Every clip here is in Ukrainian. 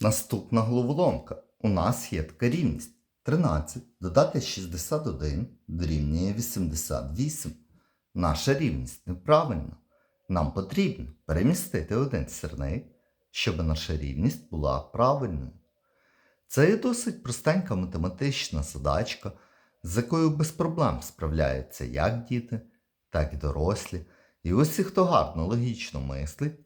Наступна головоломка. У нас є така рівність. 13 додати 61 дорівнює 88. Наша рівність неправильна. Нам потрібно перемістити один сірник, щоб наша рівність була правильною. Це є досить простенька математична задачка, з якою без проблем справляються як діти, так і дорослі. І усі, хто гарно логічно мислить,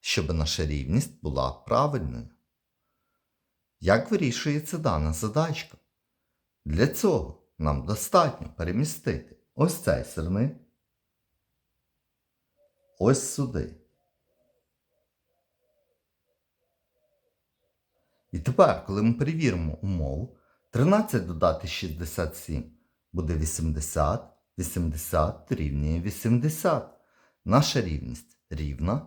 щоб наша рівність була правильною. Як вирішується дана задачка? Для цього нам достатньо перемістити ось цей сирник ось сюди. І тепер, коли ми перевіримо умову, 13 додати 67 буде 80, 80 дорівнює 80. Наша рівність рівна,